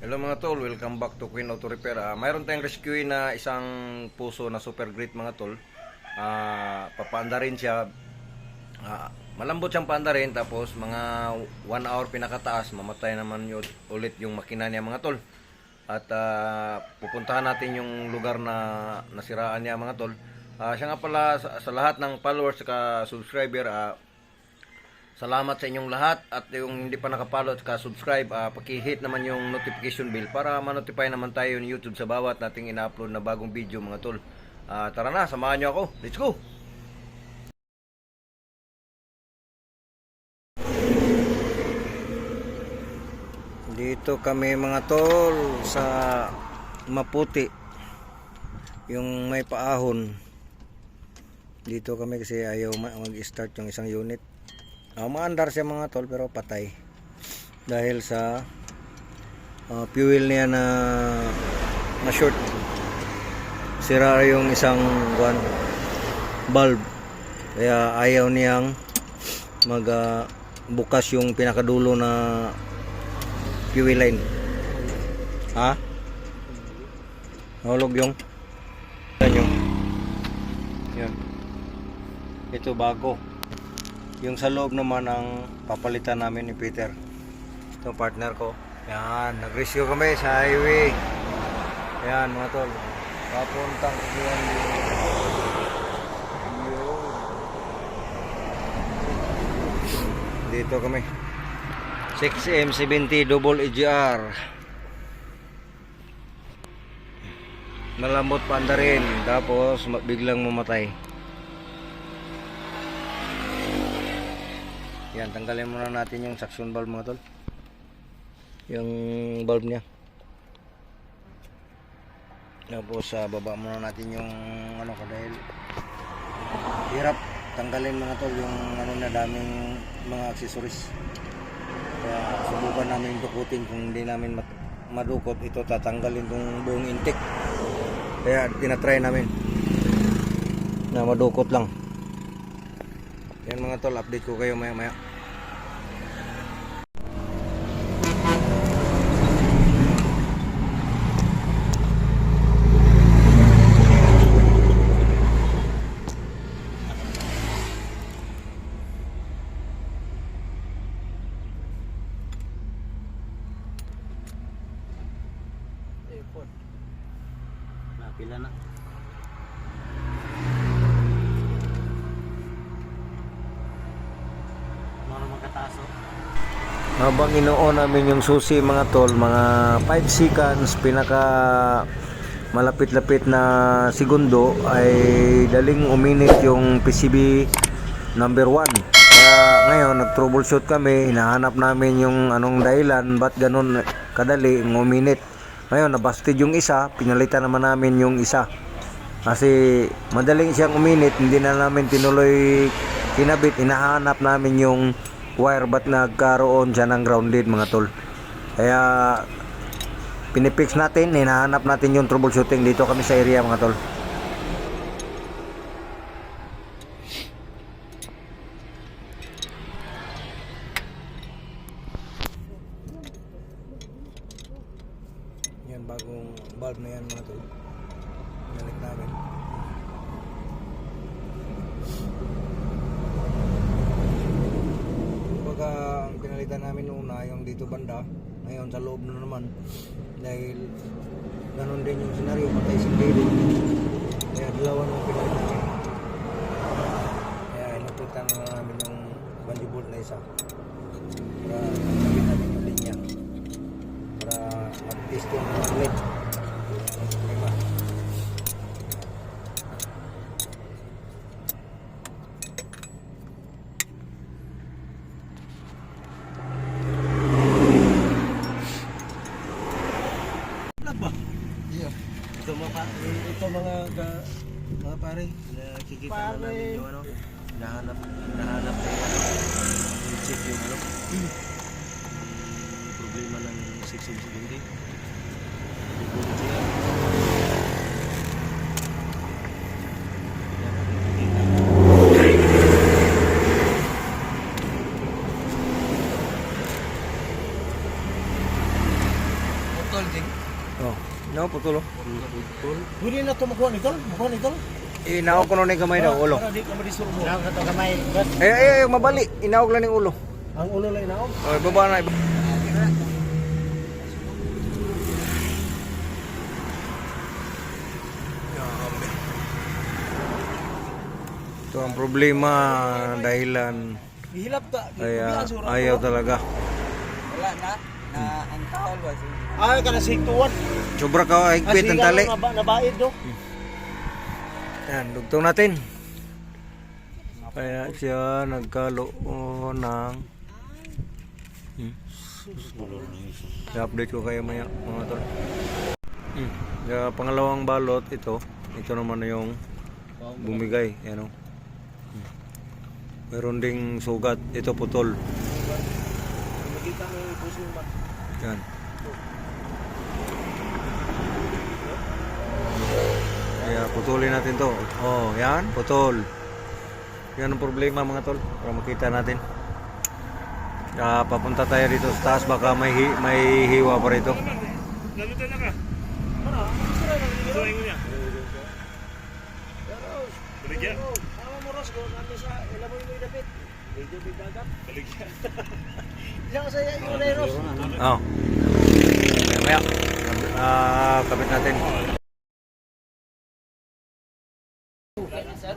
Hello mga tol, welcome back to Queen Auto Repair. Ah, mayroon tayong rescue na isang puso na super great mga tol. Ah, papaanda rin siya. Ah, malambot siyang paanda rin tapos mga 1 hour pinakataas mamatay naman yun, ulit yung makina niya mga tol. At ah, pupuntahan natin yung lugar na nasiraan niya mga tol. Ah, siya nga pala sa, sa lahat ng followers at subscriber ah, Salamat sa inyong lahat at yung hindi pa nakapalo at ka-subscribe, ah, paki-hit naman yung notification bell para ma-notify naman tayo ni YouTube sa bawat nating ina-upload na bagong video mga tol. Ah, tara na, samahan niyo ako. Let's go! Dito kami mga tol sa Maputi. Yung may paahon. Dito kami kasi ayaw ma- mag-start yung isang unit. Uh, maandar siya mga tol pero patay. Dahil sa ah, fuel niya na na short. Sira yung isang one bulb. Kaya ayaw niyang mag ah, bukas yung pinakadulo na fuel line. Ha? Nahulog yung yan. Ito bago. Yung sa loob naman ang papalitan namin ni Peter. Ito partner ko. Yan, nag-rescue kami sa highway. Yan mga tol. Papuntang yan. Dito kami. 6M70 double EGR. Malambot pa anda rin. Tapos biglang mamatay. Yan, tanggalin muna natin yung suction valve mga tol. Yung valve niya. Tapos sa baba muna natin yung ano ko dahil hirap tanggalin mga tol yung ano na daming mga accessories. Kaya subukan namin dukutin kung hindi namin madukot ito tatanggalin tong buong intake. Kaya tinatry namin na madukot lang. Yan mga tol, update ko kayo maya maya. Napila na. Habang inuon namin yung susi mga tol, mga 5 seconds, pinaka malapit-lapit na segundo ay daling uminit yung PCB number 1. Kaya ngayon nag-troubleshoot kami, hinahanap namin yung anong dahilan, ba't ganun kadali uminit. Ngayon nabasted yung isa, pinalitan naman namin yung isa. Kasi madaling siyang uminit, hindi na namin tinuloy kinabit, hinahanap namin yung wire ba't nagkaroon siya ng grounded mga tol. Kaya pinipix natin, hinahanap natin yung troubleshooting dito kami sa area mga tol. Yan bagong bulb na yan mga tol. Balik namin. Kumbaga, pinalitan namin una yung dito banda, ngayon sa loob na naman. Dahil ganun din yung senaryo, patay si David. Kaya dalawa nang pinalitan namin. Kaya inututan na namin yung bandibult na isa. Para tanggalin namin yung linya. Para mag-test yung ulit. Yung problema. Vlog ba? Yeah. Ito mga ga, mga pare, nakikita na namin yung ano, nahanap, nahanap na yung ano, yung check yung ano, yung problema ng 6 inch hindi. Bubulit siya. Yan, nakikita. Motor Tol, Jing. No, putulo. Pwede na ito makuha nito? Makuha nito? Inaog ko na gamay daw, ulo. Para di ka madisurbo. Lang ka to kamay. Eh, eh, eh, mabali. Inaog lang yung ulo. Ang ulo lang inaog. Oh, baba na. Iba. Ito ang problema dahilan kaya ayaw talaga. Wala na. Na ang tawal ba? Ay, ka na sigtuwan. Sobra ka higpit ang tali. Nabaid do. Yan, dugtong natin. Kaya siya nagkalo ng hmm. I-update ko kayo maya mga tol. Hmm. Kaya pangalawang balot ito. Ito naman na yung bumigay. Yan o. Hmm. Meron ding sugat. Ito putol. Nakita mo yung puso mo. Yan. Kaya putulin natin to. Oh, yan, putol. Yan ang problema mga tol. Para makita natin. Kaya papunta tayo dito sa taas. Baka may, hi- may hiwa pa rito. Tama mo ros ko natin sa ilamoy mo dapit. Medyo bidagat. Baligyan. Diyan ka sa iyo na ros. Oh. Maya, maya. Ah, kabit natin. Okay sir.